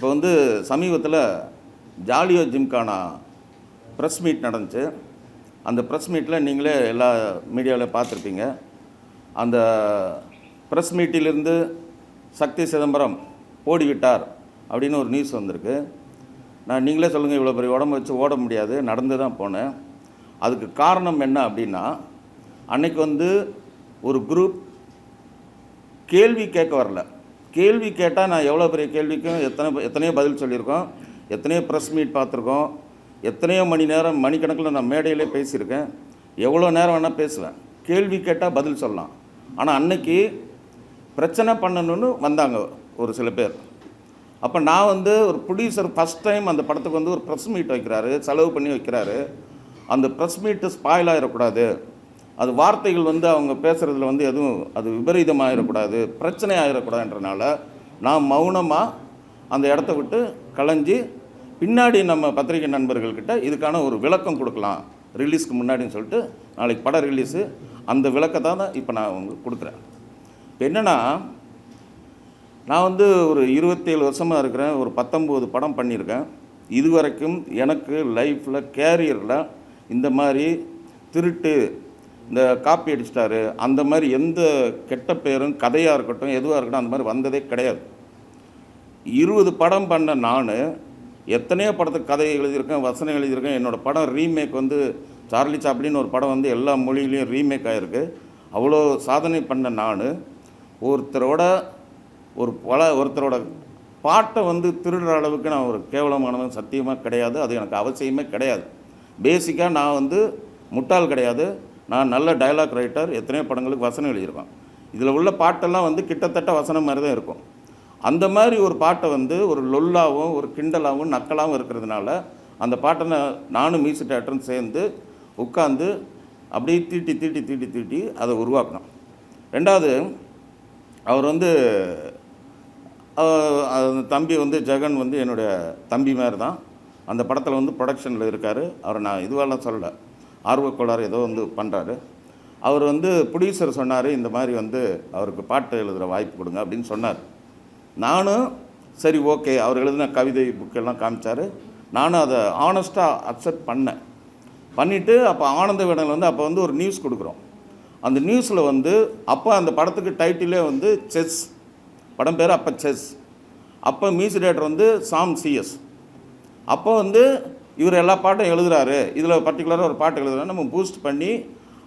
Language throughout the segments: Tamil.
இப்போ வந்து சமீபத்தில் ஜாலியோ ஜிம்கானா ப்ரெஸ் மீட் நடந்துச்சு. அந்த ப்ரெஸ் மீட்டில் நீங்களே எல்லா மீடியாவில் பார்த்துருப்பீங்க. அந்த ப்ரெஸ் மீட்டிலிருந்து சக்தி சிதம்பரம் ஓடிவிட்டார் அப்படின்னு ஒரு நியூஸ் வந்திருக்கு. நான் நீங்களே சொல்லுங்கள் இவ்வளோ பெரிய உடம்பு வச்சு ஓட முடியாது நடந்து தான் போனேன். அதுக்கு காரணம் என்ன அப்படின்னா அன்னைக்கு வந்து ஒரு குரூப் கேள்வி கேட்க வரல. கேள்வி கேட்டால் நான் எவ்வளோ பெரிய கேள்விக்கும் எத்தனை எத்தனையோ பதில் சொல்லியிருக்கோம். எத்தனையோ ப்ரெஸ் மீட் பார்த்துருக்கோம். எத்தனையோ மணி நேரம் மணிக்கணக்கில் நான் மேடையிலே பேசியிருக்கேன். எவ்வளோ நேரம் வேணால் பேசுவேன். கேள்வி கேட்டால் பதில் சொல்லலாம். ஆனால் அன்னைக்கு பிரச்சனை பண்ணணும்னு வந்தாங்க ஒரு சில பேர். அப்போ நான் வந்து ஒரு ப்ரொடியூசர் ஃபஸ்ட் டைம் அந்த படத்துக்கு வந்து ஒரு ப்ரெஸ் மீட் வைக்கிறாரு செலவு பண்ணி வைக்கிறாரு. அந்த ப்ரெஸ் மீட்டு ஸ்பாயில் ஆகிடக்கூடாது அது வார்த்தைகள் வந்து அவங்க பேசுகிறதுல வந்து எதுவும் அது விபரீதமாகிடக்கூடாது பிரச்சனை ஆகிடக்கூடாதுன்றனால நான் மௌனமாக அந்த இடத்த விட்டு கலைஞ்சி பின்னாடி நம்ம பத்திரிகை நண்பர்கள்கிட்ட இதுக்கான ஒரு விளக்கம் கொடுக்கலாம். ரிலீஸ்க்கு முன்னாடின்னு சொல்லிட்டு நாளைக்கு படம் ரிலீஸு. அந்த விளக்கத்தை தான் இப்போ நான் உங்களுக்கு கொடுக்குறேன். இப்போ என்னென்னா நான் வந்து ஒரு இருபத்தேழு வருஷமாக இருக்கிறேன். ஒரு பத்தொம்போது படம் பண்ணியிருக்கேன். இதுவரைக்கும் எனக்கு லைஃப்பில் கேரியரில் இந்த மாதிரி திருட்டு இந்த காப்பி அடிச்சிட்டாரு அந்த மாதிரி எந்த கெட்ட பேரும் கதையாக இருக்கட்டும் எதுவாக இருக்கட்டும் அந்த மாதிரி வந்ததே கிடையாது. இருபது படம் பண்ண நான் எத்தனையோ படத்துக்கு கதை எழுதியிருக்கேன் வசனம் எழுதியிருக்கேன் என்னோடய படம் ரீமேக் வந்து சார்லி சாப்ளின்னு ஒரு படம் வந்து எல்லா மொழியிலையும் ரீமேக் ஆகிருக்கு அவ்வளோ சாதனை பண்ண நான் ஒருத்தரோட ஒரு பல ஒருத்தரோட பாட்டை வந்து திருடுற அளவுக்கு நான் ஒரு கேவலமானவன் சத்தியமாக கிடையாது அது எனக்கு அவசியமே கிடையாது. பேசிக்காக நான் வந்து முட்டாள் கிடையாது நான் நல்ல டயலாக் ரைட்டர் எத்தனையோ படங்களுக்கு வசனம் எழுதியிருக்கேன் இதில் உள்ள பாட்டெல்லாம் வந்து கிட்டத்தட்ட வசனம் மாதிரி தான் இருக்கும். அந்த மாதிரி ஒரு பாட்டை வந்து ஒரு லொல்லாகவும் ஒரு கிண்டலாகவும் நக்கலாகவும் இருக்கிறதுனால அந்த பாட்டை நான் நானும் மியூசிக் டேரக்டரும் சேர்ந்து உட்காந்து அப்படியே தீட்டி தீட்டி தீட்டி தீட்டி அதை உருவாக்கணும் ரெண்டாவது அவர் வந்து அந்த தம்பி வந்து ஜெகன் வந்து என்னுடைய தம்பி மாதிரி தான். அந்த படத்தில் வந்து ப்ரொடக்ஷனில் இருக்கார். அவரை நான் இதுவெல்லாம் சொல்லலை. ஆர்வக்கோளாறு ஏதோ வந்து பண்ணுறாரு அவர் வந்து ப்ரொடியூசர் சொன்னார் இந்த மாதிரி வந்து அவருக்கு பாட்டு எழுதுகிற வாய்ப்பு கொடுங்க அப்படின்னு சொன்னார். நானும் சரி ஓகே அவர் எழுதின கவிதை புக்கெல்லாம் காமிச்சார். நானும் அதை ஆனஸ்ட்டாக அக்செப்ட் பண்ணேன். பண்ணிவிட்டு அப்போ ஆனந்த விடனில் வந்து அப்போ வந்து ஒரு நியூஸ் கொடுக்குறோம். அந்த நியூஸில் வந்து அப்போ அந்த படத்துக்கு டைட்டிலே வந்து செஸ். படம் பேர் அப்போ செஸ். அப்போ மியூசிக் டேரக்டர் வந்து சாம் சிஎஸ் அப்போ வந்து இவர் எல்லா பாட்டும் எழுதுறாரு. இதில் பர்டிகுலராக ஒரு பாட்டு எழுதுறாரு. நம்ம பூஸ்ட் பண்ணி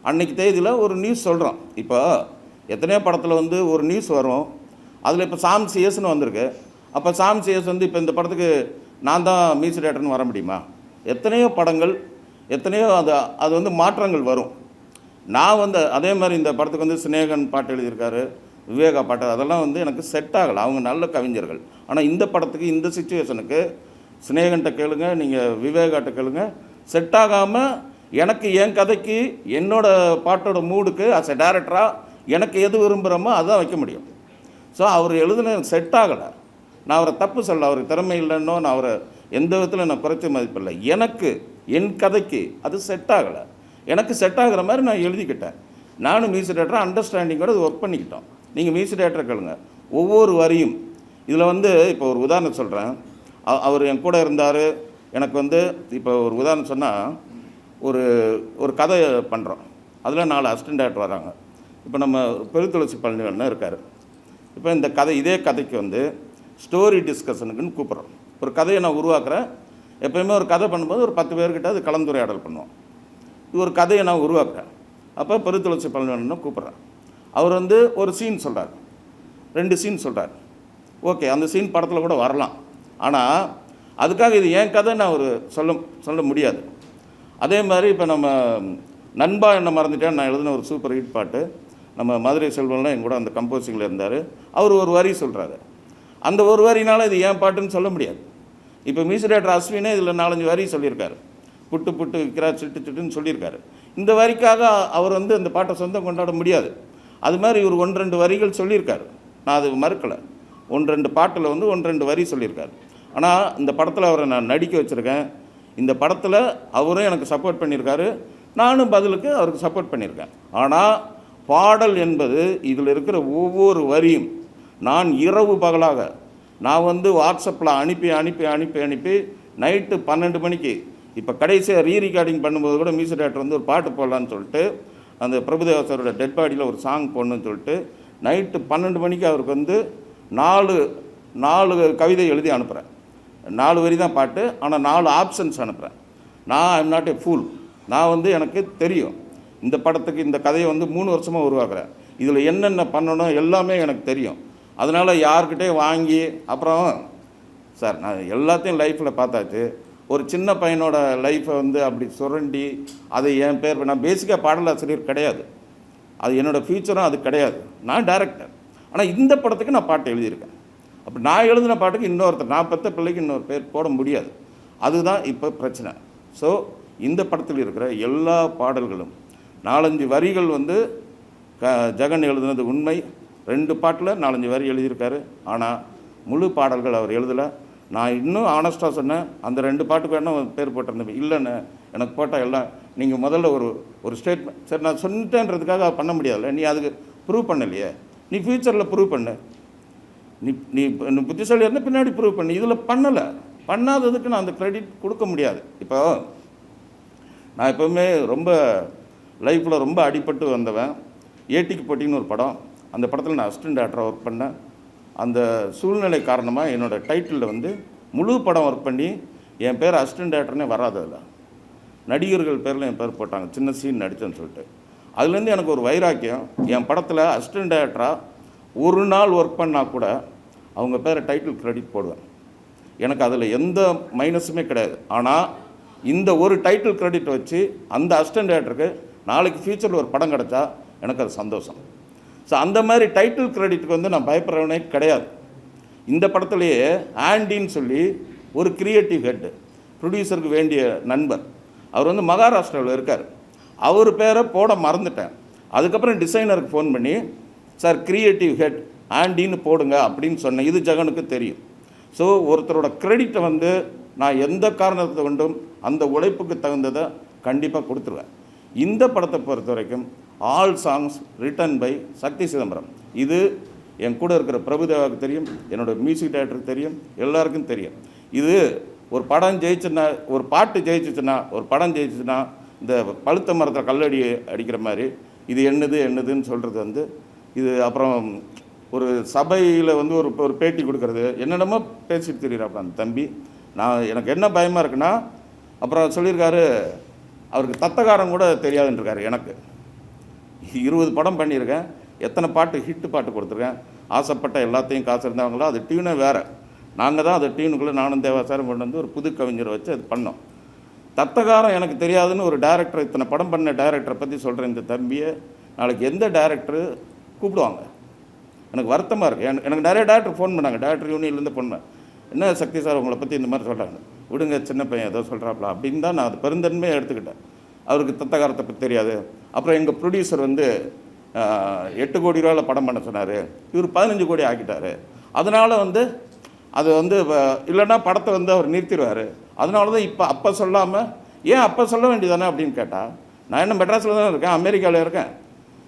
அன்னைக்கு தேதியில் ஒரு நியூஸ் சொல்கிறோம் இப்போ எத்தனையோ படத்தில் வந்து ஒரு நியூஸ் வரும். அதில் இப்போ சாம் சிஎஸ்னு வந்திருக்கு. அப்போ சாம் சிஎஸ் வந்து இப்போ இந்த படத்துக்கு நான் தான் மியூசிக் டேரக்டர்னு வர முடியுமா? எத்தனையோ படங்கள் எத்தனையோ அது அது வந்து மாற்றங்கள் வரும். நான் வந்து அதே மாதிரி இந்த படத்துக்கு வந்து சினேகன் பாட்டு எழுதியிருக்காரு விவேகா பாட்டு அதெல்லாம் வந்து எனக்கு செட் ஆகலை. அவங்க நல்ல கவிஞர்கள். ஆனால் இந்த படத்துக்கு இந்த சுச்சுவேஷனுக்கு சிநேகன்ட்ட கேளுங்க நீங்கள் விவேகாட்ட கேளுங்க. செட் ஆகாமல் எனக்கு என் கதைக்கு என்னோட பாட்டோட மூடுக்கு அஸ் எ டேரக்டராக எனக்கு எது விரும்புகிறோமோ அதான் வைக்க முடியும். ஸோ அவர் எழுதுன செட் ஆகலை. நான் அவரை தப்பு சொல்ல அவருக்கு திறமை இல்லைன்னோ நான் அவரை எந்த விதத்தில் நான் குறைச்சி மதிப்பில்லை. எனக்கு என் கதைக்கு அது செட் ஆகலை. எனக்கு செட் ஆகிற மாதிரி நான் எழுதிக்கிட்டேன். நானும் மியூசிக் டேரக்டர் அண்டர்ஸ்டாண்டிங்கோட ஒர்க் பண்ணிக்கிட்டோம். நீங்கள் மியூசிக் டேரக்டர் கேளுங்க. ஒவ்வொரு வரியும் இதில் வந்து இப்போ ஒரு உதாரணம் சொல்கிறேன் அவர் என் கூட இருந்தார். எனக்கு வந்து இப்போ ஒரு உதாரணம் சொன்னால் ஒரு ஒரு கதை பண்ணுறோம் அதில் நாலு அசிஸ்டன்ட் டேரக்டர் வராங்க. இப்போ நம்ம பெருத்துளசி பழனிவண்ணன் இருக்கார். இப்போ இந்த கதை இதே கதைக்கு வந்து ஸ்டோரி டிஸ்கஷனுக்குன்னு கூப்பிட்றோம். ஒரு கதையை நான் உருவாக்குறேன். எப்பயுமே ஒரு கதை பண்ணும்போது ஒரு பத்து பேர்கிட்ட அது கலந்துரையாடல் பண்ணுவோம். இது ஒரு கதையை நான் உருவாக்குறேன். அப்போ பெருத்துளசி பழனிவண்ணனை கூப்பிட்றேன். அவர் வந்து ஒரு சீன் சொல்கிறார் ரெண்டு சீன் சொல்கிறார் ஓகே அந்த சீன் படத்தில் கூட வரலாம். ஆனால் அதுக்காக இது ஏன் கதை நான் ஒரு சொல்ல சொல்ல முடியாது. அதே மாதிரி இப்போ நம்ம நண்பா என்ன மறந்துட்டேன் நான் எழுதின ஒரு சூப்பர் ஹிட் பாட்டு நம்ம மதுரை செல்வம்லாம் என் கூட அந்த கம்போசிங்கில் இருந்தார். அவர் ஒரு வரி சொல்கிறாரு அந்த ஒரு வரினால இது ஏன் பாட்டுன்னு சொல்ல முடியாது. இப்போ மியூசிக் டேரக்டர் அஸ்வினே இதில் நாலஞ்சு வரி சொல்லியிருக்காரு. புட்டு புட்டு விற்கிறா சிட்டு சிட்டுன்னு சொல்லியிருக்காரு. இந்த வரிக்காக அவர் வந்து அந்த பாட்டை சொந்தம் கொண்டாட முடியாது. அது மாதிரி இவர் ஒன்று ரெண்டு வரிகள் சொல்லியிருக்காரு. நான் அது மறுக்கலை. ஒன்று ரெண்டு பாட்டில் வந்து ஒன்று ரெண்டு வரி சொல்லியிருக்காரு. ஆனால் இந்த படத்தில் அவரை நான் நடிக்க வச்சுருக்கேன். இந்த படத்தில் அவரும் எனக்கு சப்போர்ட் பண்ணியிருக்காரு. நானும் பதிலுக்கு அவருக்கு சப்போர்ட் பண்ணியிருக்கேன். ஆனால் பாடல் என்பது இதில் இருக்கிற ஒவ்வொரு வரியும் நான் இரவு பகலாக நான் வந்து வாட்ஸ்அப்பில் அனுப்பி அனுப்பி அனுப்பி அனுப்பி நைட்டு பன்னெண்டு மணிக்கு இப்போ கடைசியாக ரீ ரெக்கார்டிங் பண்ணும்போது கூட மியூசிக் டேரக்டர் வந்து ஒரு பாட்டு போடலான்னு சொல்லிட்டு அந்த பிரபுதேவசரோட டெட் பாடியில் ஒரு சாங் போடணும்னு சொல்லிட்டு நைட்டு பன்னெண்டு மணிக்கு அவருக்கு வந்து நாலு நாலு கவிதை எழுதி அனுப்புகிறேன் நாலு வரி தான் பாட்டு ஆனால் நாலு ஆப்ஷன்ஸ் அனுப்புகிறேன் நான் ஐம் நாட் ஏ ஃபூல் நான் வந்து எனக்கு தெரியும். இந்த படத்துக்கு இந்த கதையை வந்து மூணு வருஷமாக உருவாக்குறேன். இதில் என்னென்ன பண்ணணும் எல்லாமே எனக்கு தெரியும். அதனால் யார்கிட்டே வாங்கி அப்புறம் சார் நான் எல்லாத்தையும் லைஃப்பில் பார்த்தாச்சு. ஒரு சின்ன பையனோட லைஃப்பை வந்து அப்படி சுரண்டி அதை என் பேர் நான் பேசிக்காக பாடலாசிரியர் கிடையாது. அது என்னோடய ஃப்யூச்சரும் அது கிடையாது. நான் டேரக்டர் ஆனால் இந்த படத்துக்கு நான் பாட்டு எழுதியிருக்கேன். அப்போ நான் எழுதின பாட்டுக்கு இன்னொருத்தர் நான் பெற்ற பிள்ளைக்கு இன்னொரு பேர் போட முடியாது. அதுதான் இப்போ பிரச்சனை. ஸோ இந்த படத்தில் இருக்கிற எல்லா பாடல்களும் நாலஞ்சு வரிகள் வந்து க ஜெகன் எழுதுனது உண்மை. ரெண்டு பாட்டில் நாலஞ்சு வரி எழுதியிருக்காரு. ஆனால் முழு பாடல்கள் அவர் எழுதலை. நான் இன்னும் ஆனஸ்ட்டாக சொன்னேன் அந்த ரெண்டு பாட்டுக்கு வேணால் பேர் போட்டிருந்தேன். இல்லைண்ணே எனக்கு போட்டால் எல்லாம் நீங்கள் முதல்ல ஒரு ஒரு ஸ்டேட்மெண்ட் சரி நான் சொன்னேன்றதுக்காக பண்ண முடியாதுல்ல. நீ அதுக்கு ப்ரூவ் பண்ணலையே. நீ ஃப்யூச்சரில் ப்ரூவ் பண்ணு. நீ நீ நீ புத்திசாலியாக இருந்தால் பின்னாடி ப்ரூவ் பண்ணி. இதில் பண்ணலை. பண்ணாததுக்கு நான் அந்த க்ரெடிட் கொடுக்க முடியாது. இப்போ நான் எப்போவுமே ரொம்ப லைஃப்பில் ரொம்ப அடிபட்டு வந்தவன். ஏட்டிக்கு போட்டின்னு ஒரு படம். அந்த படத்தில் நான் அசிஸ்டன்ட் டேரக்டராக ஒர்க் பண்ணேன். அந்த சூழ்நிலை காரணமாக என்னோடய டைட்டிலில் வந்து முழு படம் ஒர்க் பண்ணி என் பேர் அசிஸ்டன்ட் டேரக்டர்னே வராது அதில். நடிகர்கள் பேரில் என் பேர் போட்டாங்க. சின்ன சீன் நடித்தேன்னு சொல்லிட்டு. அதுலேருந்து எனக்கு ஒரு வைராக்கியம். என் படத்தில் அசிஸ்டன்ட் டேரக்டராக ஒரு நாள் ஒர்க் பண்ணால் கூட அவங்க பேரை டைட்டில் கிரெடிட் போடுவேன். எனக்கு அதில் எந்த மைனஸுமே கிடையாது. ஆனால் இந்த ஒரு டைட்டில் கிரெடிட் வச்சு அந்த அசிஸ்டன்ட் டேரக்டருக்கு நாளைக்கு ஃப்யூச்சரில் ஒரு படம் கிடச்சா எனக்கு அது சந்தோஷம். ஸோ அந்த மாதிரி டைட்டில் கிரெடிட்டுக்கு வந்து நான் பயப்படுறவனே கிடையாது. இந்த படத்துலேயே ஆண்டின்னு சொல்லி ஒரு கிரியேட்டிவ் ஹெட்டு ப்ரொடியூசருக்கு வேண்டிய நண்பர் அவர் வந்து மகாராஷ்டிராவில் இருக்கார். அவர் பேரை போட மறந்துட்டேன். அதுக்கப்புறம் டிசைனருக்கு ஃபோன் பண்ணி சார் க்ரியேட்டிவ் ஹெட் ஆண்டின்னு போடுங்க அப்படின்னு சொன்னேன் இது ஜெகனுக்கு தெரியும். ஸோ ஒருத்தரோட க்ரெடிட்டை வந்து நான் எந்த காரணத்தை கொண்டும் அந்த உழைப்புக்கு தகுந்ததை கண்டிப்பாக கொடுத்துருவேன். இந்த படத்தை பொறுத்த வரைக்கும் all songs written by Sakthi Chidambaram. இது என் கூட இருக்கிற பிரபுதேவாவுக்கு தெரியும் என்னோட மியூசிக் டைரக்டருக்கு தெரியும் எல்லாருக்கும் தெரியும். இது ஒரு படம் ஜெயிச்சுன்னா ஒரு பாட்டு ஜெயிச்சிச்சுன்னா ஒரு படம் ஜெயிச்சுன்னா இந்த பழுத்த மரத்தில் கல்லடி அடிக்கிற மாதிரி இது என்னது என்னதுன்னு சொல்கிறது வந்து இது அப்புறம் ஒரு சபையில் வந்து ஒரு ஒரு பேட்டி கொடுக்கறது. என்னென்னமோ பேசிட்டு தெரியுறாப்ப அந்த தம்பி. நான் எனக்கு என்ன பயமாக இருக்குன்னா அப்புறம் சொல்லியிருக்காரு அவருக்கு தத்தகாரம் கூட தெரியாதுன்றிருக்காரு எனக்கு. இருபது படம் பண்ணியிருக்கேன். எத்தனை பாட்டு ஹிட்டு பாட்டு கொடுத்துருக்கேன். ஆசைப்பட்ட எல்லாத்தையும் காசு இருந்தவங்களோ அது டியூனே வேறு. நாங்கள் தான் அந்த டியூனுக்குள்ளே நானும் தேவாசாரம் கொண்டு வந்து ஒரு புது கவிஞரை வச்சு அது பண்ணோம். தத்தகாரம் எனக்கு தெரியாதுன்னு ஒரு டேரக்டர் இத்தனை படம் பண்ண டேரக்டரை பற்றி சொல்கிற இந்த தம்பியை நாளைக்கு எந்த டேரக்டரு கூப்பிடுவாங்க? எனக்கு வருத்தமாக இருக்குது எனக்கு எனக்கு நிறைய டாக்டர் ஃபோன் பண்ணாங்க. டாக்டர் யூனியன்லேருந்து ஃபோன் பண்ணேன். என்ன சக்தி சார் உங்களை பற்றி இந்த மாதிரி சொல்கிறாங்க விடுங்க சின்ன பையன் ஏதோ சொல்கிறாப்ல அப்படின்னு தான் நான் அது பெருந்தன்மையாக எடுத்துக்கிட்டேன். அவருக்கு தத்தகாரத்தை பற்றி தெரியாது. அப்புறம் எங்கள் ப்ரொடியூசர் வந்து எட்டு கோடி ரூபாயில் படம் பண்ண சொன்னார். இவர் பதினஞ்சு கோடி ஆக்கிட்டாரு. அதனால் வந்து அது வந்து வ- இல்லைன்னா படத்தை வந்து அவர் நிறுத்திடுவார். அதனால தான் இப்போ அப்போ சொல்லாமல் ஏன் அப்போ சொல்ல வேண்டியதானே அப்படின்னு கேட்டால் நான் என்ன மெட்ராஸில் தான் இருக்கேன் அமெரிக்காவில் இருக்கேன்.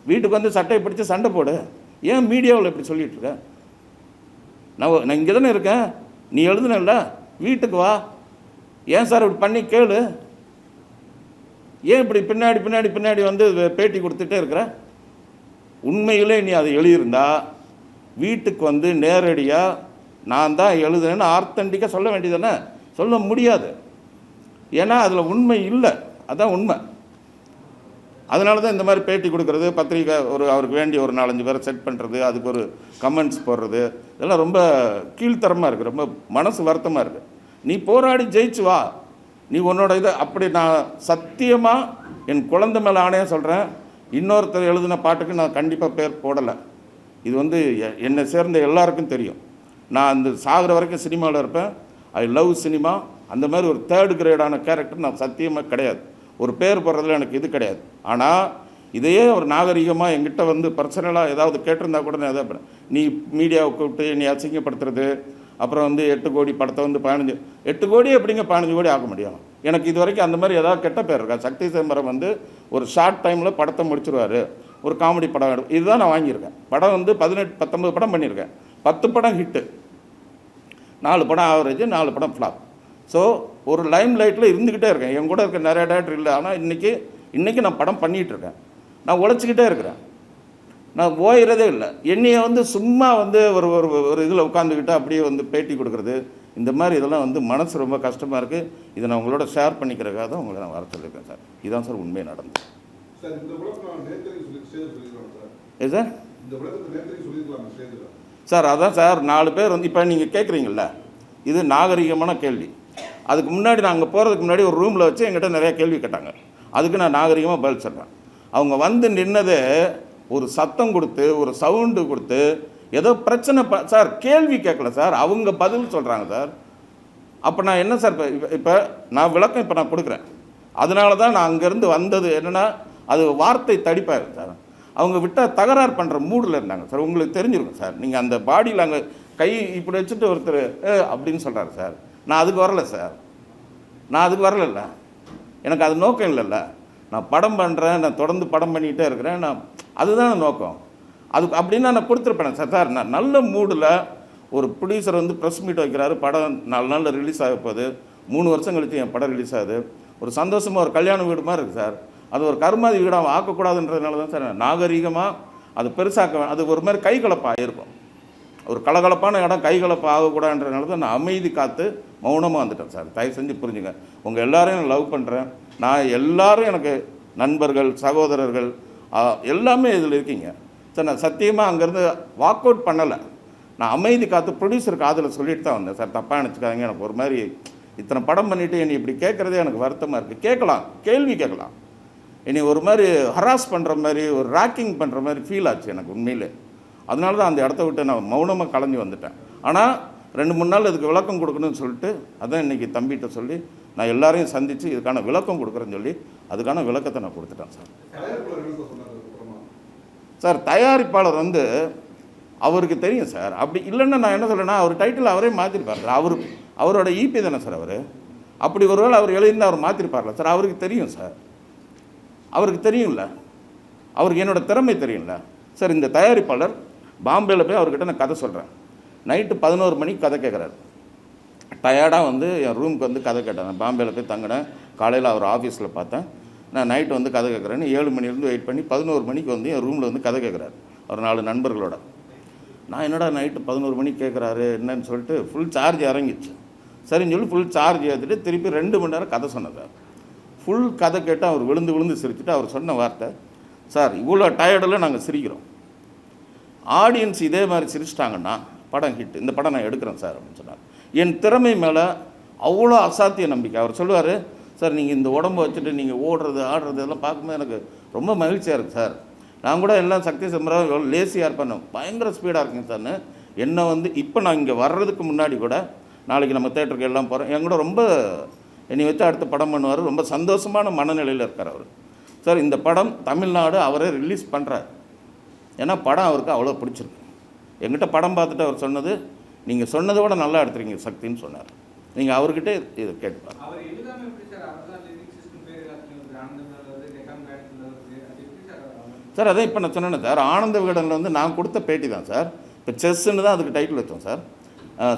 வீட்டுக்கு வந்து சட்டையை பிடிச்சி சண்டை போடு. ஏன் மீடியாவில் இப்படி சொல்லிட்டு இருக்க? நான் நான் இங்கே தானே இருக்கேன். நீ எழுதுனல்ல வீட்டுக்கு வா. ஏன் சார் இப்படி பண்ணி கேளு. ஏன் இப்படி பின்னாடி பின்னாடி பின்னாடி வந்து பேட்டி கொடுத்துட்டே இருக்கிற? உண்மையிலே நீ அதை எழுதியிருந்தா வீட்டுக்கு வந்து நேரடியாக நான் தான் எழுதுனேன்னு ஆர்த்தண்டிக்காக சொல்ல வேண்டியதானே சொல்ல முடியாது. ஏன்னா அதில் உண்மை இல்லை. அதான் உண்மை. அதனால தான் இந்த மாதிரி பேட்டி கொடுக்குறது பத்திரிக்கை ஒரு அவருக்கு வேண்டிய ஒரு நாலஞ்சு பேரை செட் பண்ணுறது அதுக்கு ஒரு கமெண்ட்ஸ் போடுறது இதெல்லாம் ரொம்ப கீழ்த்தரமாக இருக்குது ரொம்ப மனசு வருத்தமாக இருக்குது நீ போராடி ஜெயிச்சு வா. நீ உன்னோட இதை அப்படி நான் சத்தியமாக என் குழந்தை மேலே ஆணையாக சொல்கிறேன் இன்னொருத்தர் எழுதின பாட்டுக்கு நான் கண்டிப்பாக பேர் போடலை. இது வந்து எ- என்னை சேர்ந்த எல்லாருக்கும் தெரியும். நான் அந்த சாகிற வரைக்கும் சினிமாவில் இருப்பேன். ஐ லவ் சினிமா அந்த மாதிரி ஒரு தேர்ட் கிரேடான கேரக்டர் நான் சத்தியமாக கிடையாது. ஒரு பேர் போடுறதுல எனக்கு இது கிடையாது. ஆனால் இதையே ஒரு நாகரிகமாக எங்கிட்ட வந்து பர்சனலாக ஏதாவது கேட்டிருந்தா கூட நான் எதாவது நீ மீடியாவை கூப்பிட்டு நீ அசிங்கப்படுத்துறது அப்புறம் வந்து எட்டு கோடி படத்தை வந்து பதினஞ்சு எட்டு கோடி எப்படிங்க பதினஞ்சு கோடி ஆக்க முடியும்? எனக்கு இது வரைக்கும் அந்த மாதிரி ஏதாவது கெட்ட பேர் இருக்கா? சக்தி சிதம்பரம் வந்து ஒரு ஷார்ட் டைமில் படத்தை முடிச்சிருவார். ஒரு காமெடி படம் எடு இதுதான் நான் வாங்கியிருக்கேன். படம் வந்து பதினெட்டு பத்தொன்பது படம் பண்ணியிருக்கேன். பத்து படம் ஹிட்டு நாலு படம் ஆவரேஜ் நாலு படம் ஃப்ளாப் ஸோ ஒரு லைம் லைட்டில் இருந்துக்கிட்டே இருக்கேன். என் கூட இருக்க நிறைய டேரக்டர் இல்லை. ஆனால் இன்றைக்கி இன்றைக்கி நான் படம் பண்ணிகிட்டு இருக்கேன். நான் உழைச்சிக்கிட்டே இருக்கிறேன். நான் ஓயிறதே இல்லை. என்னைய வந்து சும்மா வந்து ஒரு ஒரு ஒரு இதில் உட்காந்துக்கிட்டு அப்படியே வந்து பேட்டி கொடுக்குறது. இந்த மாதிரி இதெல்லாம் வந்து மனசு ரொம்ப கஷ்டமாக இருக்குது இதை நான் உங்களோட ஷேர் பண்ணிக்கிறதுக்காக தான் உங்களை நான் வர சொல்லியிருக்கேன் சார் இதுதான் சார் உண்மையை நடந்தது ஏ சார். சார்? அதான் சார் நாலு பேர் வந்து இப்போ நீங்கள் கேட்குறீங்கல்ல இது நாகரிகமான கேள்வி. அதுக்கு முன்னாடி நான் அங்கே போகிறதுக்கு முன்னாடி ஒரு ரூமில் வச்சு எங்கிட்ட நிறைய கேள்வி கேட்டாங்க. அதுக்கு நான் நாகரிகமாக பதில் சொல்கிறேன் அவங்க வந்து நின்னது ஒரு சத்தம் கொடுத்து ஒரு சவுண்டு கொடுத்து ஏதோ பிரச்சனை ப சார் கேள்வி கேட்கல சார். அவங்க பதில் சொல்கிறாங்க சார். அப்போ நான் என்ன சார் இப்போ இப்போ நான் விளக்கம் இப்போ நான் கொடுக்குறேன். அதனால தான் நான் அங்கேருந்து வந்தது என்னென்னா அது வார்த்தை தடிப்பாரு சார். அவங்க விட்டால் தகராறு பண்ணுற மூடில் இருந்தாங்க சார். உங்களுக்கு தெரிஞ்சிருக்கும் சார். நீங்கள் அந்த பாடியில் அங்கே கை இப்படி வச்சுட்டு ஒருத்தர் அப்படின்னு சொல்கிறாரு சார். நான் அதுக்கு வரல சார். நான் அதுக்கு வரலல்ல. எனக்கு அது நோக்கம் இல்லைல்ல. நான் படம் பண்ணுறேன் நான் தொடர்ந்து படம் பண்ணிக்கிட்டே இருக்கிறேன் நான் அதுதான் நோக்கம். அதுக்கு அப்படின்னா நான் கொடுத்துருப்பேன் சார். சார் நான் நல்ல மூடில் ஒரு ப்ரொடியூசர் வந்து ப்ரெஸ் மீட் வைக்கிறாரு படம் நாலு நாளில் ரிலீஸ் ஆக போகுது. மூணு வருஷம் கழித்து என் படம் ரிலீஸ் ஆகுது. ஒரு சந்தோஷமாக ஒரு கல்யாண வீடு மாதிரி இருக்குது சார். அது ஒரு கருமாதி வீடாக ஆக்கக்கூடாதுன்றதுனால தான் சார் நாகரீகமாக அது பெருசாக்க அது ஒரு மாதிரி கைகலப்பாக இருக்கும் ஒரு கலகலப்பான இடம் கைகலப்பாக ஆகக்கூடாதுன்றதுனால தான் நான் அமைதி காத்து மௌனமாக வந்துட்டேன் சார். தயவு செஞ்சு புரிஞ்சுங்க. உங்கள் எல்லாரையும் நான் லவ் பண்ணுறேன் நான் எல்லாரும் எனக்கு நண்பர்கள் சகோதரர்கள் எல்லாமே இதில் இருக்கீங்க. சார் நான் சத்தியமாக அங்கேருந்து வாக் அவுட் பண்ணலை. நான் அமைதி காத்து ப்ரொடியூசர் காதில் சொல்லிட்டு தான் வந்தேன். சார் தப்பாக நினச்சிக்காதீங்க. எனக்கு ஒரு மாதிரி இத்தனை படம் பண்ணிவிட்டு என்னை இப்படி கேட்குறதே எனக்கு வருத்தமாக இருக்குது கேட்கலாம். கேள்வி கேட்கலாம். என்னை ஒரு மாதிரி ஹராஸ் பண்ணுற மாதிரி ஒரு ராக்கிங் பண்ணுற மாதிரி ஃபீல் ஆச்சு எனக்கு உண்மையிலே. அதனால தான் அந்த இடத்த விட்டு நான் மௌனமாக கலந்து வந்துட்டேன். ஆனால் ரெண்டு மூணு நாள் இதுக்கு விளக்கம் கொடுக்கணும்னு சொல்லிட்டு அதான் இன்றைக்கி தம்பிகிட்ட சொல்லி நான் எல்லாரையும் சந்தித்து இதுக்கான விளக்கம் கொடுக்குறேன்னு சொல்லி அதுக்கான விளக்கத்தை நான் கொடுத்துட்டேன் சார். சார் தயாரிப்பாளர் வந்து அவருக்கு தெரியும் சார். அப்படி இல்லைன்னா நான் என்ன சொல்கிறேன்னா அவர் டைட்டில் அவரே மாற்றிருப்பார் சார். அவர் அவரோட ஈபி தானே சார் அவர். அப்படி ஒருவேளை அவர் எழுதியிருந்தால் அவர் மாற்றிருப்பார்ல சார். அவருக்கு தெரியும் சார். அவருக்கு தெரியும்ல. அவருக்கு என்னோட திறமை தெரியும்ல. சார் இந்த தயாரிப்பாளர் பாம்பேயில் போய் அவர்கிட்ட நான் கதை சொல்கிறேன் நைட்டு பதினோரு மணிக்கு கதை கேட்குறாரு. டயர்டாக வந்து என் ரூமுக்கு வந்து கதை கேட்டேன். நான் பாம்பேயில் போய் தங்கினேன். காலையில் அவர் ஆஃபீஸில் பார்த்தேன். நான் நைட்டு வந்து கதை கேட்குறேன்னு ஏழு மணிலேருந்து வெயிட் பண்ணி பதினோரு மணிக்கு வந்து என் ரூமில் வந்து கதை கேட்குறாரு. ஒரு நாலு நண்பர்களோட. நான் என்னடா நைட்டு பதினோரு மணிக்கு கேட்குறாரு? என்னன்னு சொல்லிட்டு ஃபுல் சார்ஜ் இறங்கிச்சு சரின்னு சொல்லி ஃபுல் சார்ஜ் ஏற்றிட்டு திருப்பி ரெண்டு மணி நேரம் கதை சொன்னது ஃபுல் கதை கேட்டு அவர் விழுந்து விழுந்து சிரிச்சுட்டு அவர் சொன்ன வார்த்தை சார் இவ்வளோ டயர்டில் நாங்கள் சிரிக்கிறோம். ஆடியன்ஸ் இதே மாதிரி சிரிச்சிட்டாங்கன்னா படம் ஹிட் இந்த படம் நான் எடுக்கிறேன் சார் அப்படின்னு சொன்னார். என் திறமை மேலே அவ்வளோ அசாத்திய நம்பிக்கை. அவர் சொல்லுவார் சார் நீங்கள் இந்த உடம்பு வச்சுட்டு நீங்கள் ஓடுறது ஆடுறது இதெல்லாம் பார்க்கும்போது எனக்கு ரொம்ப மகிழ்ச்சியாக இருக்குது சார். நான் கூட எல்லாம் சக்தி சம்பரம் எவ்வளோ லேசியாக இருப்பேன் பயங்கர ஸ்பீடாக இருக்குங்க சார்னு. என்னை வந்து இப்போ நான் இங்கே வர்றதுக்கு முன்னாடி கூட நாளைக்கு நம்ம தேட்டருக்கு எல்லாம் போகிறோம் என் கூட ரொம்ப என்னை வச்சு அடுத்த படம் பண்ணுவார். ரொம்ப சந்தோஷமான மனநிலையில் இருக்கார் அவர். சார் இந்த படம் தமிழ்நாடு அவரே ரிலீஸ் பண்ணுறார் ஏன்னா படம் அவருக்கு அவ்வளோ பிடிச்சிருக்கு. எங்கிட்ட படம் பார்த்துட்டு அவர் சொன்னது நீங்கள் சொன்னதை விட நல்லா எடுத்துறீங்க சக்தின்னு சொன்னார். நீங்கள் அவர்கிட்ட இதை கேட்டுப்பார். எப்படி சார்? அதான் இப்போ நான் சொன்னேன் சார் ஆனந்த விகடனில் வந்து நான் கொடுத்த பேட்டி தான் சார். இப்போ செஸ்ஸுன்னு தான் அதுக்கு டைட்டில் வச்சோம் சார்.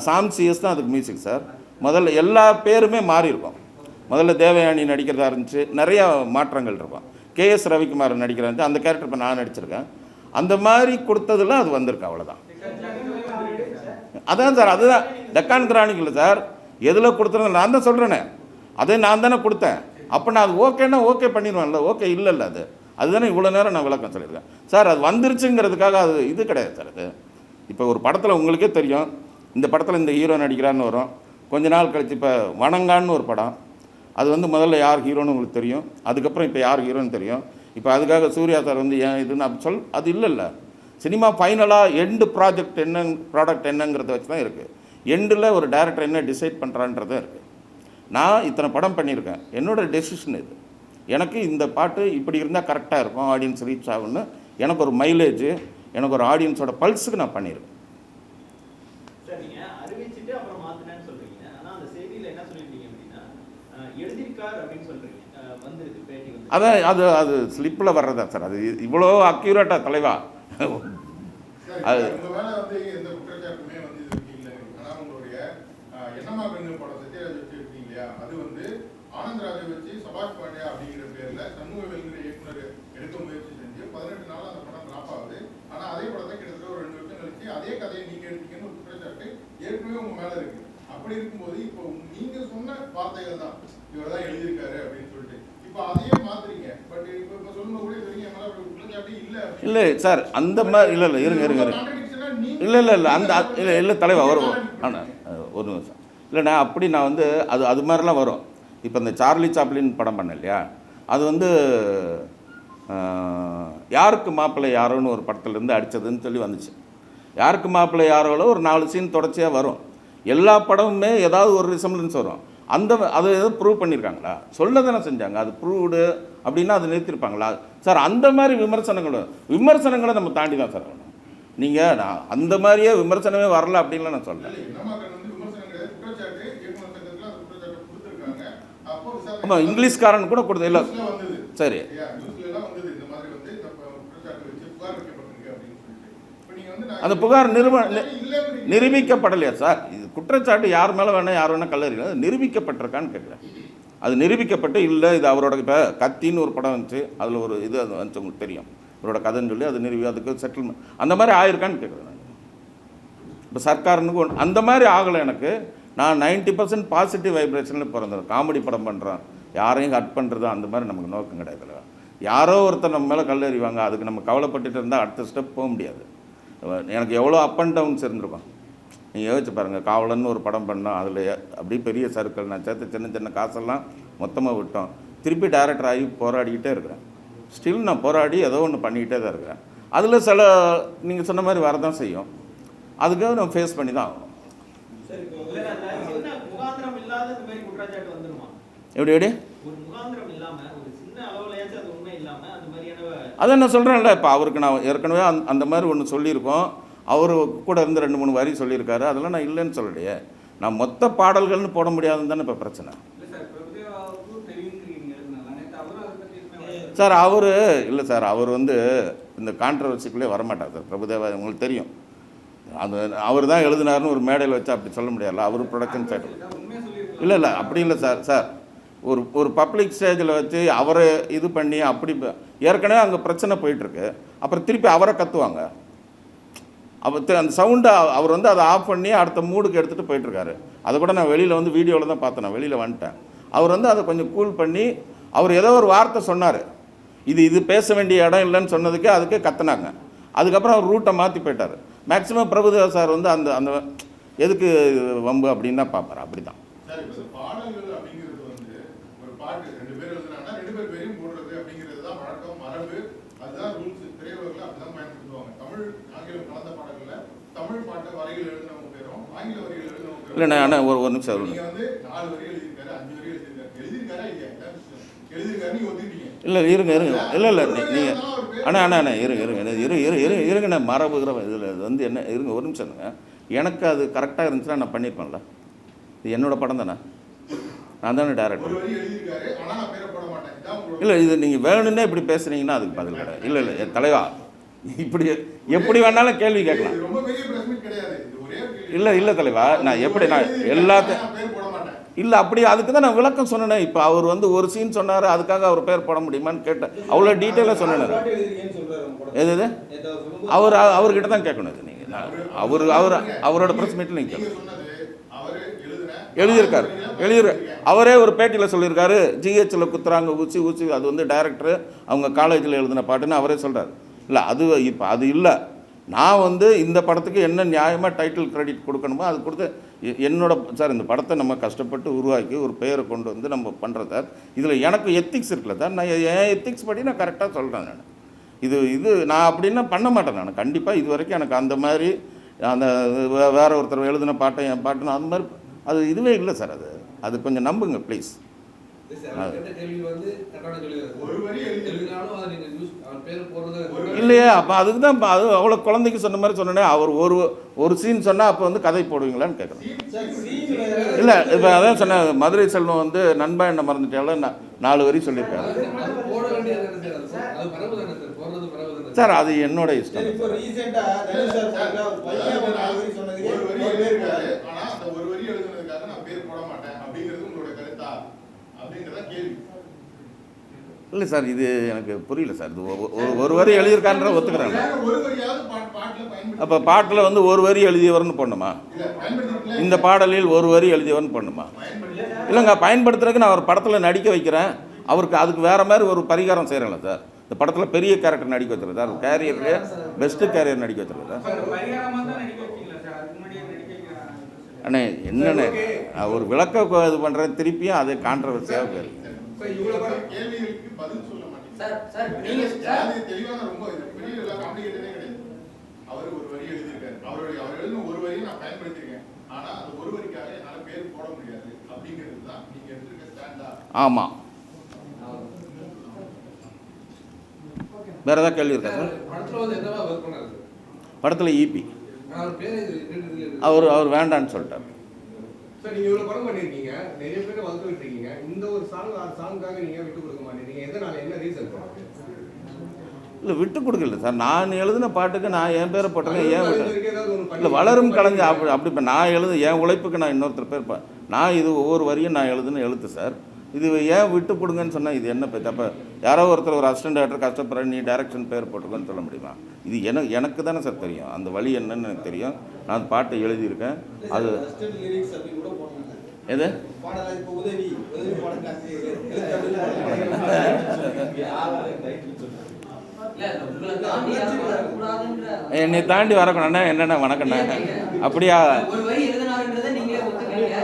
சாம் சிஎஸ் தான் அதுக்கு மியூசிக் சார். முதல்ல எல்லா பேருமே மாறி இருக்கும் முதல்ல தேவயானி நடிக்கிறதா இருந்துச்சு நிறையா மாற்றங்கள் இருக்கும். கேஎஸ் ரவிக்குமார் நடிக்கிறதா இருந்துச்சு அந்த கேரக்டர் இப்போ நான் நடிச்சிருக்கேன். அந்த மாதிரி கொடுத்ததுல அது வந்திருக்கு அவ்வளோதான் அதான் சார் அதுதான். டெக்கான் கிரானிக்கில் இல்லை சார். எதில் கொடுத்துருந்தேன்? நான் தான் சொல்கிறேனே அதே நான் தானே கொடுத்தேன். அப்போ நான் அது ஓகேன்னா ஓகே பண்ணிடுவேன்ல. ஓகே இல்லைல்ல அது. அதுதானே இவ்வளோ நேரம் நான் விளக்கம் சொல்லியிருக்கேன். சார் அது வந்துருச்சுங்கிறதுக்காக அது இது கிடையாது சார் அது. இப்போ ஒரு படத்தில் உங்களுக்கே தெரியும். இந்த படத்தில் இந்த ஹீரோ நடிக்கிறான்னு வரும். கொஞ்ச நாள் கழிச்சு இப்போ வணங்கான்னு ஒரு படம். அது வந்து முதல்ல யார் ஹீரோன்னு உங்களுக்கு தெரியும். அதுக்கப்புறம் இப்போ யார் ஹீரோன்னு தெரியும். இப்போ அதுக்காக சூர்யா சார் வந்து ஏன் இதுன்னு அப்படி சொல் அது இல்லைல்ல. சினிமா ஃபைனலாக எண்டு ப்ராஜெக்ட் என்ன ப்ராடக்ட் என்னங்கிறத வச்சு தான் இருக்குது எண்டில் ஒரு டேரக்டர் என்ன டிசைட் பண்ணுறான்றதும் இருக்குது நான் இத்தனை படம் பண்ணியிருக்கேன். என்னோட டெசிஷன் இது. எனக்கு இந்த பாட்டு இப்படி இருந்தால் கரெக்டாக இருக்கும் ஆடியன்ஸ் ரீச் ஆகும்னு எனக்கு ஒரு மைலேஜ் எனக்கு ஒரு ஆடியன்ஸோட பல்ஸுக்கு நான் பண்ணியிருக்கேன். அதான் அது அது ஸ்லிப்பில் வர்றதா சார் அது இவ்வளோ அக்யூரேட்டாக தலைவா? அது- உங்க மேல வந்து எந்த குற்றச்சாட்டுமே வந்து இது வரைக்கும் இல்லை ஆனா உங்களுடைய இல்லையா அது வந்து ஆனந்தராஜை வச்சு சபாஷ் பாண்டியா அப்படிங்கிற பேர்ல சண்முகவேலுங்கிற இயக்குனர் எடுக்க முயற்சி செஞ்சு பதினெட்டு நாள் அந்த படம் டிராப் ஆகுது. ஆனா அதே படத்தை கிட்டத்தட்ட ஒரு ரெண்டு வருஷம் கழிச்சு அதே கதையை நீங்க எடுத்தீங்கன்னு ஒரு குற்றச்சாட்டு ஏற்கனவே உங்க மேல இருக்கு. அப்படி இருக்கும்போது இப்போ நீங்க சொன்ன வார்த்தைகள் தான். இவர் தான் எழுதியிருக்காரு அப்படின்னு இல்ல. சார் அந்த மாதிரி இல்லை இல்லை இருங்க இருங்க இருங்க. இல்லை இல்லை இல்லை அந்த இல்லை இல்லை தலைவா வரும் ஆனால் ஒரு நிமிஷம். இல்லைண்ணா அப்படி நான் வந்து அது அது மாதிரிலாம் வரும். இப்போ இந்த சார்லி சாப்ளின் படம் பண்ணேன் இல்லையா? அது வந்து யாருக்கு மாப்பிள்ளை யாரோன்னு ஒரு படத்துலேருந்து அடித்ததுன்னு சொல்லி வந்துச்சு. யாருக்கு மாப்பிள்ளை யாரோல ஒரு நாலு சீன் தொடர்ச்சியாக வரும். எல்லா படமுமே ஏதாவது ஒரு ரிசம்பிளன்ஸ் வரும். அந்த அதை எதாவது ப்ரூவ் பண்ணியிருக்காங்களா சொல்ல தானே செஞ்சாங்க. அது ப்ரூவ்டு அப்படின்னா அது நிறுத்திருப்பாங்களா? சார் அந்த மாதிரி விமர்சனங்கள் விமர்சனங்களை நம்ம தாண்டி தான் சார் வரணும் நீங்கள் நான் அந்த மாதிரியே விமர்சனமே வரல அப்படின்லாம் நான் விசாரணை- ஆமாம் இங்கிலீஷ்காரன் கூட கொடுத்த இல்லை. சரி ஐயா, நியூஸ்ல எல்லாம் வந்தது. இந்த மாதிரி வந்து இந்த ப- குற்றச்சாட்டு வச்சு புகார் வைக்கப்பட்டிருக்கு அப்படின்னு சொல்லிட்டு. இப்ப நீங்க வந்து நான் அந்த புகார் நிறுவ நிரூபிக்கப்படலையா சார்? இது குற்றச்சாட்டு யார் மேலே வேணால் யார் வேணால் கல்லறி அது நிரூபிக்கப்பட்டிருக்கான்னு கேட்குறேன். அது நிரூபிக்கப்பட்டு இல்லை இது அவரோட இப்போ கத்தின்னு ஒரு படம் வந்துச்சு. அதில் ஒரு இது அது வந்துச்சு உங்களுக்கு தெரியும். அவரோட கதைன்னு சொல்லி அது நிரூபி அதுக்கு செட்டில்மெண்ட் அந்த மாதிரி ஆயிருக்கான்னு கேட்குறேன் இப்போ சர்க்காரனுக்கு ஒன்று அந்த மாதிரி ஆகலை எனக்கு. நான் 90% பர்சன்ட் பாசிட்டிவ் வைப்ரேஷனில் பிறந்தேன் காமெடி படம் பண்ணுறேன் யாரையும் கட் பண்ணுறது அந்த மாதிரி நமக்கு நோக்கம் கிடையாது யாரோ ஒருத்தர் நம்ம மேலே கல்லறிவாங்க. அதுக்கு நம்ம கவலைப்பட்டுட்டு இருந்தால் அடுத்த ஸ்டெப் போக முடியாது. எனக்கு எவ்வளோ அப் அண்ட் டவுன்ஸ் இருந்திருக்கும். நீங்கள் யோசிச்சு பாருங்கள் காவலன்னு ஒரு படம் பண்ணோம் அதில் அப்படியே பெரிய சர்க்கிள் நான் சேர்த்து சின்ன சின்ன காசெல்லாம் மொத்தமாக விட்டோம். திருப்பி டைரக்டர் ஆகி போராடிக்கிட்டே இருக்கிறேன். ஸ்டில் நான் போராடி ஏதோ ஒன்று பண்ணிக்கிட்டே தான் இருக்கிறேன். அதில் சில நீங்கள் சொன்ன மாதிரி வரதான் செய்யும். அதுக்காக நம்ம ஃபேஸ் பண்ணி தான் ஆகணும். சரி, இப்போ வேற அந்த சின்ன முகாந்திரம் இல்லாத இந்த மாதிரி குற்றச்சாட்டு வந்துருமா எப்படி எப்படி ஒரு முகாந்திரம் இல்லாம ஒரு சின்ன அளவுலயாச்சும் அது உண்மை இல்லாம அந்த மாதிரியான அதான் நான் சொல்கிறேன்ல இப்போ அவருக்கு நான் ஏற்கனவே அந்த அந்த மாதிரி ஒன்று சொல்லியிருக்கோம். அவர் கூட இருந்து ரெண்டு மூணு வரி சொல்லியிருக்காரு. அதெல்லாம் நான் இல்லைன்னு சொல்லலையே. நான் மொத்த பாடல்கள்னு போட முடியாதுன்னு தானே இப்போ பிரச்சனை. சார் அதை அவர் இல்லை சார் அவர் வந்து இந்த கான்ட்ரவர்சிக்குள்ளே வரமாட்டார் சார். பிரபுதேவா உங்களுக்கு தெரியும். அது அவர் தான் எழுதினாருன்னு ஒரு மேடையில் வச்சு அப்படி சொல்ல முடியாதுல்ல. அவர் ப்ரொடக்ஷன் சைடு இல்லை இல்லை அப்படி இல்லை சார். சார் ஒரு ஒரு பப்ளிக் ஸ்டேஜில் வச்சு அவரை இது பண்ணி அப்படி ஏற்கனவே அங்கே பிரச்சனை போயிட்டுருக்கு. அப்புறம் திருப்பி அவரை கத்துவாங்க. அவர் அந்த சவுண்டை அவர் வந்து அதை ஆஃப் பண்ணி அடுத்த மூடுக்கு எடுத்துகிட்டு போயிட்டுருக்காரு. அதை கூட நான் வெளியில் வந்து வீடியோவில் தான் பார்த்தேன் நான் வெளியில் வந்துட்டேன். அவர் வந்து அதை கொஞ்சம் கூல் பண்ணி அவர் ஏதோ ஒரு வார்த்தை சொன்னார். இது இது பேச வேண்டிய இடம் இல்லைன்னு சொன்னதுக்கு அதுக்கு கத்துனாங்க. அதுக்கப்புறம் அவர் ரூட்டை மாற்றி போயிட்டார். மேக்ஸிமம் பிரபுதேவ சார் வந்து அந்த அந்த எதுக்கு வம்பு அப்படின்னு தான் பார்ப்பார். அப்படி தான் சார், இப்ப இந்த பாடல்கள் அப்படிங்கிறது வந்து ஒரு பாட்டு ரெண்டு பேர் எழுதுனாங்கன்னா ரெண்டு பேர் பேரையும் போடுறது அப்படிங்கிறது தான் வழக்கம் மரபு. அதுதான் ரூல்ஸ் திரையுலகில் அப்படிதான் பயன்படுத்துவாங்க. தமிழ் ஆங்கிலம் கலந்த பாடல்கள்ல தமிழ் பாட்டு வரிகள் எழுதினவங்க பேரும் ஆங்கில வரிகள் எழுதினவங்க இல்லைண்ணா அண்ணா ஒரு ஒரு நிமிஷம் ஒரு நீங்க வந்து நாலு வரி எழுதியிருக்காரு அஞ்சு வரி எழுதியிருக்காரு. எழுதியிருக்காரா இல்லையா. எழுதியிருக்காரு நீங்க ஒத்துக்கிட்டீங்க. இல்லை இருங்க இருங்க. இல்லை இல்லை நீங்கள் அண்ணா அண்ணா அண்ணா இருங்க இருங்க. இரு இரு இரு இரு இருங்கண்ணா மரபுகிற இதில் இது வந்து என்ன இருங்க ஒரு நிமிஷம் எனக்கு அது கரெக்டாக இருந்துச்சுன்னா நான் பண்ணியிருப்பேன்ல. இது என்னோட படம் தானே? நான் தானே டேரக்டர் வரி எழுதியிருக்காரு ஆனா நான் பேரை போட மாட்டேன். இதான் உங்களோட இல்லை இது நீங்கள் வேணும்னே இப்படி பேசுனீங்கன்னா அதுக்கு பதில் கிடையாது. இல்லை இல்லை என் தலைவா இப்படி எப்படி வேணாலும் கேள்வி கேட்கலாம். இது ரொம்ப பெரிய பிரஸ் மீட் கிடையாது. இது ஒரே ஒரு கேள்வி. இல்லை இல்லை தலைவா நான் எப்படி நான் எல்லாத்தையும் நான் பேர் போட மாட்டேன். இல்லை அப்படி அதுக்கு தான் நான் விளக்கம் சொன்னேனே. இப்போ அவர் வந்து ஒரு சீன் சொன்னார் அதுக்காக அவர் பேர் போட முடியுமான்னு கேட்டேன். அவ்வளோ டீட்டெயிலாக சொன்னேன் எது எது? அவர் அவர்கிட்ட தான் கேட்கணும் இது நீங்கள் நான் அவர் அவர் அவரோட ப்ரெஸ் மீட்டில் நீங்கள் நீங்க சொன்னது அவரு எழுதுன எழுதியிருக்காரு. எழுதிரு அவரே ஒரு பேட்டியில் சொல்லியிருக்காரு ஜிஹெச்சில் குத்துறாங்க ஊசி ஊசி அது வந்து டைரக்டரு அவங்க காலேஜில் எழுதின பாட்டுன்னு அவரே சொல்கிறார் இல்லை அது இப்போ அது இல்லை. நான் வந்து இந்த படத்துக்கு என்ன நியாயமாக டைட்டில் கிரெடிட் கொடுக்கணுமோ அது கொடுத்து எ- என்னோட சார் இந்த படத்தை நம்ம கஷ்டப்பட்டு உருவாக்கி ஒரு பெயரை கொண்டு வந்து நம்ம பண்ணுறோம் சார். இதில் எனக்கு எத்திக்ஸ் இருக்குல்ல சார். நான் என் எத்திக்ஸ் படி நான் கரெக்டாக சொல்கிறேன் நான். இது இது நான் அப்படின்னா பண்ண மாட்டேன் நான். கண்டிப்பாக இது வரைக்கும் எனக்கு அந்த மாதிரி அந்த வே- வேற ஒருத்தர் எழுதின பாட்டை என் பாட்டுன்னு அந்த மாதிரி அது இதுவே இல்லை சார் அது. அது கொஞ்சம் நம்புங்க ப்ளீஸ் இல்லையே அப்போ அதுக்கு தான் அது அவ்வளோ குழந்தைக்கு சொன்ன மாதிரி சொன்னேனே அவர் ஒரு ஒரு சீன் சொன்னால் அப்போ வந்து கதை போடுவீங்களான்னு கேட்குறேன். இல்லை இப்போ அதான் சொன்னேன் மதுரை செல்வம் வந்து நண்பா என்ன மறந்துட்டால நான் நாலு வரி சொல்லியிருக்காரு. சார் அது என்னோட இஷ்டம் சரி இப்போ ரீசெண்டா தனுஷ் சார் படத்துல ஒரு பையன் ஒரு நாலு வரி சொன்னதுக்கு ஒரு வரி ஒரு பேர் எழுதியிருக்காரு போட்டாரு. ஆனா அந்த ஒரு வரி எழுதுனதுக்காக நான் பேர் போட மாட்டேன் அப்படிங்கிறது உங்களோட கருத்து அப்படிங்கிறத கேள்வி இல்லை சார் இது எனக்கு புரியல சார். இது ஒ- ஒரு ஒரு வரி எழுதியிருக்கான்ற பயன்படுத்தி அப்போ பாட்டில் வந்து ஒரு வரி எழுதியவர்னு பயன்படுத்திக்கல இந்த பாடலில் ஒரு வரி எழுதியவர்னு போடணுமா? இல்லைங்க பயன்படுத்துறதுக்கு நான் ஒரு படத்தில் நடிக்க வைக்கிறேன். அவருக்கு அதுக்கு வேற மாதிரி ஒரு பரிகாரம் செய்கிறேன்ல சார். இந்த படத்தில் பெரிய கேரக்டர் நடிக்க வச்சுருக்கேன் சார் கேரியர்லேயே பெஸ்ட்டு கேரியர் நடிக்க வச்சுருக்கேன் சார்? அண்ணே என்னண்ணே? நான் ஒரு விளக்க இது பண்ணுறேன் திருப்பியும் அது கான்ட்ரவர்சியாக போயிருக்கு சார் இவ்வளவு பேர் கேள்விகளுக்கு பதில் சொல்ல மாட்டேங்க சார் சார் நீங்க சார். அது தெளிவான ரொம்ப இது. பெரிய எல்லாம் காம்ப்ளிகேட்டடே கிடையாது. அவர் ஒரு வரி எழுதியிருக்காரு. அவருடைய அவர் எழுதின ஒரு வரியை நான் பயன்படுத்தியிருக்கேன் ஆனா அந்த ஒரு வரிக்காக என்னால பேர் போட முடியாது. அப்படிங்கிறது தான் நீங்க எடுத்திருக்க ஸ்டாண்டா ஆமாம் வேறு ஏதாவது கேள்வி இருக்கா சார்? படத்துல வந்து என்னவா ஒர்க் பண்ணாரு சார்? படத்தில் ஈபி அவர் பேரு இது ரெண்டு இதுல இருக்கு. அவர் அவர் வேண்டான்னு சொல்லிட்டார். சார் நீங்க இவ்வளவு படம் பண்ணிருக்கீங்க. நிறைய பேர் வளர்த்துட்டு இருக்கீங்க. இந்த ஒரு சாங் சாங்காக நீங்க விட்டு கொடுக்க மாட்டேங்கிறீங்க. எதனால? என்ன ரீசன் இல்லை விட்டு கொடுக்கல சார் நான் எழுதின பாட்டுக்கு நான் என் பேரை போட்டிருக்கேன் ஏன் இல்லை வளரும் கலைஞர் அப்படி அப்படி இப்போ நான் எழுது என் உழைப்புக்கு நான் இன்னொருத்தர் பேர் நான் இது ஒவ்வொரு வரியும் நான் எழுதுன எழுத்து சார் இது ஏன் விட்டு கொடுங்கன்னு சொன்னால் இது என்ன அப்போ யாரோ ஒருத்தர் ஒரு அசிஸ்டன்ட் டேரக்டர் கஷ்டப்படுற நீ டைரக்ஷன் பேர் போட்டுக்கோன்னு சொல்ல முடியுமா? இது எனக்கு எனக்கு தானே சார் தெரியும். அந்த வழி என்னன்னு எனக்கு தெரியும். நான் அந்த பாட்டை எழுதியிருக்கேன். அது எது? என்னை தாண்டி வரக்கணும்னா என்னென்ன வணக்கண்ணா அப்படியா ஒரு வரி எழுதினாருன்றதை நீங்களே ஒத்துக்கிறீங்க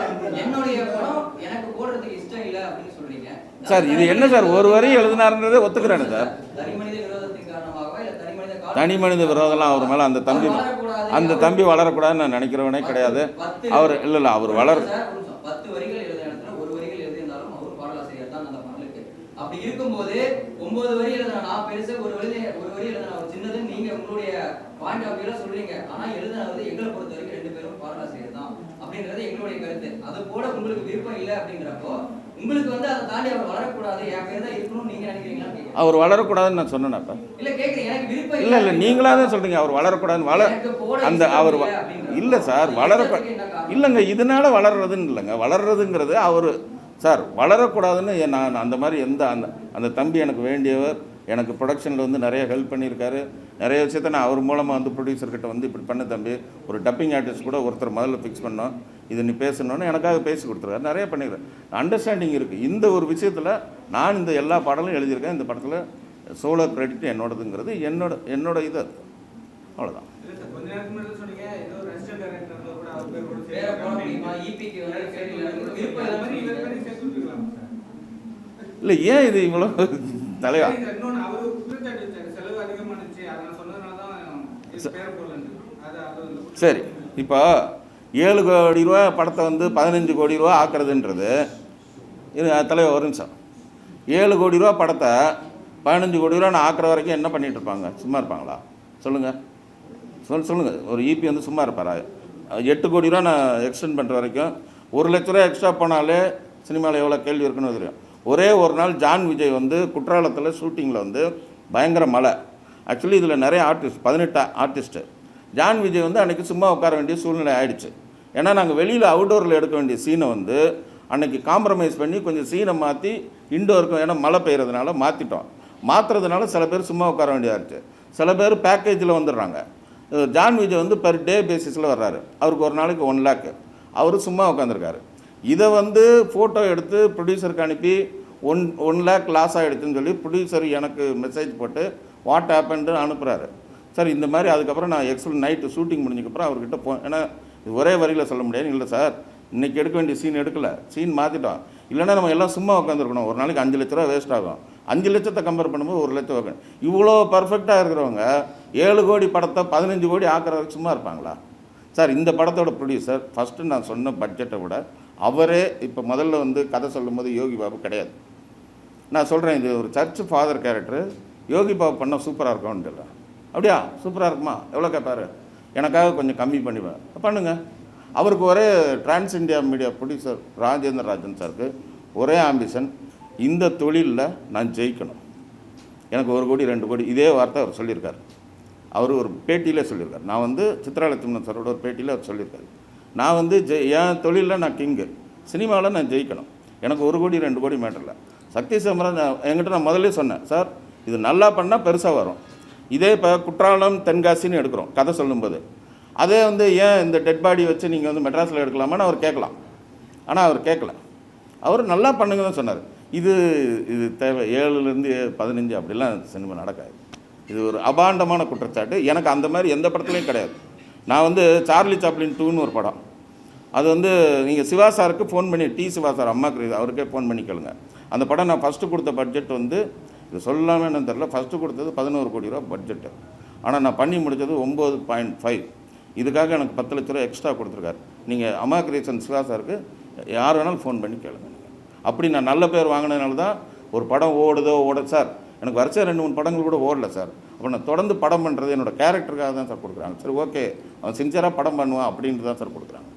என்னுடைய படம் எனக்கு போடுறதுக்கு இஷ்டம் இல்லை அப்படின்னு சொல்றீங்க சார் இது என்ன சார்? ஒரு வரையும் எழுதினாருன்றதே ஒத்துக்கிறேன்னு சார். தனி மனித விரோதம்லாம் அவர் மேலே அந்த தம்பி அந்த தம்பி வளரக்கூடாதுன்னு நான் நினைக்கிறவனே கிடையாது. அவர் இல்லை இல்லை அவர் வளர் அப்படி இருக்கும்போது ஒன்பது வரி எழுதுனா நான் பெருசு ஒரு வரி ஒரு வரி எழுதுனா சின்னது நீங்க உங்களுடைய பாயிண்ட் ஆஃப் வியூல சொல்றீங்க. ஆனா எழுதினது எங்களை பொறுத்த வரைக்கும் ரெண்டு பேரும் பாடலாசிரியர் தான் அப்படின்றது எங்களுடைய கருத்து. அது போல உங்களுக்கு விருப்பம் இல்லை அப்படிங்கிறப்போ உங்களுக்கு வந்து அதை தாண்டி அவர் வளரக்கூடாது என் பேர் தான் இருக்கணும்னு நீங்க நினைக்கிறீங்களான்னு கேட்கிறேன். அவர் வளரக்கூடாதுன்னு நான் சொன்னேன்ப்பா இல்ல கேக்குறேன் எனக்கு விருப்பம் இல்லை இல்லை நீங்களாக தான் சொல்கிறீங்க அவர் வளரக்கூடாதுன்னு வள எனக்கு போட அந்த அவர் இல்லை சார் வளர? இல்லைங்க இதனால வளர்றதுன்னு இல்லைங்க. வளர்றதுங்கிறது அவர் சார் வளரக்கூடாதுன்னு நான் அந்த மாதிரி எந்த அந்த அந்த தம்பி எனக்கு வேண்டியவர் எனக்கு ப்ரொடக்ஷனில் வந்து நிறைய ஹெல்ப் பண்ணியிருக்காரு. நிறைய விஷயத்த நான் அவர் மூலமாக வந்து ப்ரொடியூசர்கிட்ட வந்து இப்படி பண்ண தம்பி. ஒரு டப்பிங் ஆர்டிஸ்ட் கூட ஒருத்தர் முதல்ல ஃபிக்ஸ் பண்ணோம். இதை நீ பேசணுன்னு எனக்காக பேசி கொடுத்துருக்காரு. நிறைய பண்ணிக்கிறேன் அண்டர்ஸ்டாண்டிங் இருக்குது இந்த ஒரு விஷயத்தில் நான் இந்த எல்லா பாடலும் எழுதியிருக்கேன். இந்த படத்தில் சோலோ கிரெடிட் என்னோடதுங்கிறது என்னோட என்னோட இது அது. அவ்வளோதான் இல்லை ஏன் இது இவ்வளோ தலைவா? சரி இப்போ ஏழு கோடி ரூபா படத்தை வந்து பதினஞ்சு கோடி ரூபா ஆக்குறதுன்றது. இது தலைவர் ஒரு நிமிஷம். ஏழு கோடி ரூபா படத்தை பதினஞ்சு கோடி ரூபா நான் ஆக்குற வரைக்கும் என்ன பண்ணிகிட்டு இருப்பாங்க? சும்மா இருப்பாங்களா? சொல்லுங்கள் சொல் சொல்லுங்கள் ஒரு இபி வந்து சும்மா இருப்பாரா? எட்டு கோடி ரூபா நான் எக்ஸ்டெண்ட் பண்ணுற வரைக்கும் ஒரு லட்ச ரூபா எக்ஸ்ட்ரா போனாலே சினிமாவில் எவ்வளோ கேள்வி இருக்குன்னு தெரியும். ஒரே ஒரு நாள் ஜான் விஜய் வந்து குற்றாலத்தில் ஷூட்டிங்கில் வந்து பயங்கர மழை. ஆக்சுவலி இதில் நிறைய ஆர்டிஸ்ட் பதினெட்டு ஆர்டிஸ்ட்டு ஜான் விஜய் வந்து அன்றைக்கி சும்மா உட்கார வேண்டிய சூழ்நிலை ஆயிடுச்சு. ஏன்னா நாங்கள் வெளியில் அவுட்டோரில் எடுக்க வேண்டிய சீனை வந்து அன்றைக்கி காம்ப்ரமைஸ் பண்ணி கொஞ்சம் சீனை மாற்றி இன்டோருக்கும் ஏன்னா மழை பெய்யறதுனால மாற்றிட்டோம் மாற்றுறதுனால சில பேர் சும்மா உட்கார வேண்டியதாச்சு சில பேர் பேக்கேஜில் வந்துடுறாங்க. ஜான் விஜய் வந்து பெர் டே பேசிஸில் வர்றாரு. அவருக்கு ஒரு நாளைக்கு ஒன் லேக்கு அவர் சும்மா உட்காந்துருக்காரு இதை வந்து ஃபோட்டோ எடுத்து ப்ரொடியூசருக்கு அனுப்பி ஒன் ஒன் லேக் லாஸ் ஆகிடுச்சுன்னு சொல்லி ப்ரொடியூசர் எனக்கு மெசேஜ் போட்டு வாட் ஆப்பன்ட்டு அனுப்புகிறாரு சார் இந்த மாதிரி அதுக்கப்புறம் நான் எக்ஸல் நைட்டு ஷூட்டிங் முடிஞ்சக்கப்புறம் அவர்கிட்ட போ ஏன்னா இது ஒரே வரியில் சொல்ல முடியாது. இல்லை சார் இன்றைக்கி எடுக்க வேண்டிய சீன் எடுக்கலை. சீன் மாற்றிட்டோம் இல்லைன்னா நம்ம எல்லாம் சும்மா உட்காந்துருக்கணும் ஒரு நாளைக்கு அஞ்சு லட்ச ரூபா வேஸ்ட் ஆகும். அஞ்சு லட்சத்தை கம்பேர் பண்ணும்போது ஒரு லட்சம் வைக்கணும் இவ்வளோ பர்ஃபெக்டாக இருக்கிறவங்க ஏழு கோடி படத்தை பதினஞ்சு கோடி ஆக்குற வரைக்கும் சும்மா இருப்பாங்களா? சார் இந்த படத்தோட ப்ரொடியூசர் ஃபஸ்ட்டு நான் சொன்ன பட்ஜெட்டை விட அவரே இப்போ முதல்ல வந்து கதை சொல்லும்போது யோகி பாபு கிடையாது. நான் சொல்கிறேன் இது ஒரு church father character Yogi Babu பண்ணால் சூப்பராக இருக்கும்னு அப்படியா? சூப்பராக இருக்குமா? எவ்வளோ கேட்பாரு எனக்காக கொஞ்சம் கம்மி பண்ணிவேன் பண்ணுங்க. அவருக்கு ஒரே trans India media producer Rajendra Rajan சாருக்கு ஒரே ஆம்பிஷன் இந்த தொழிலில் நான் ஜெயிக்கணும். எனக்கு ஒரு கோடி ரெண்டு கோடி இதே வார்த்தை அவர் சொல்லியிருக்கார். அவர் ஒரு பேட்டியிலே சொல்லியிருக்கார். நான் வந்து சித்ராலட்சுமணன் சாரோட ஒரு பேட்டியில் அவர் சொல்லியிருக்காரு. நான் வந்து ஜெய் என் தொழிலில் நான் கிங்கு சினிமாவில் நான் ஜெயிக்கணும். எனக்கு ஒரு கோடி ரெண்டு கோடி மேட்டரில். சக்தி சிதம்பரம் நான் என்கிட்ட நான் முதல்ல சொன்னேன் சார் இது நல்லா பண்ணால் பெருசாக வரும். இதே இப்போ குற்றாலம் தென்காசின்னு எடுக்கிறோம். கதை சொல்லும்போது. அதே வந்து ஏன் இந்த டெட் பாடி வச்சு நீங்கள் வந்து மெட்ராஸில் எடுக்கலாமான்னு அவர் கேட்கலாம். ஆனால் அவர் கேட்கல. அவர் நல்லா பண்ணுங்க தான் சொன்னார். இது இது தேவை. ஏழுலேருந்து பதினஞ்சு அப்படிலாம் சினிமா நடக்காது. இது ஒரு அபாண்டமான குற்றச்சாட்டு. எனக்கு அந்த மாதிரி எந்த படத்துலையும் கிடையாது. நான் வந்து சார்லி சாப்ளின் டூன்னு ஒரு படம். அது வந்து நீங்கள் சிவா சாருக்கு ஃபோன் பண்ணி டி சிவா சார் அம்மாக்கு அவருக்கே ஃபோன் பண்ணி கேளுங்க. அந்த படம் நான் ஃபஸ்ட்டு கொடுத்த பட்ஜெட் வந்து இது சொல்லாமல் என்னன்னு தெரில ஃபஸ்ட்டு கொடுத்தது பதினோரு கோடி ரூபா பட்ஜெட்டு ஆனால் நான் பண்ணி முடித்தது ஒம்பது பாயிண்ட் ஃபைவ் இதுக்காக எனக்கு பத்து லட்ச ரூபா எக்ஸ்ட்ரா கொடுத்துருக்காரு. நீங்கள் அம்மா கிரியேஷன் சிவா சாருக்கு யார் வேணாலும் ஃபோன் பண்ணி கேளுங்க. அப்படி நான் நல்ல பேர் வாங்கினதுனால தான் ஒரு படம் ஓடுதோ ஓட சார் எனக்கு வரிசை ரெண்டு மூணு படங்கள் கூட ஓடல சார் அப்போ நான் தொடர்ந்து படம் பண்ணுறது என்னோட கேரக்டருக்காக தான் சார் கொடுக்குறாங்க. சரி ஓகே அவன் சின்சியராக படம் பண்ணுவான் அப்படின்ட்டு தான் சார் கொடுக்குறாங்க.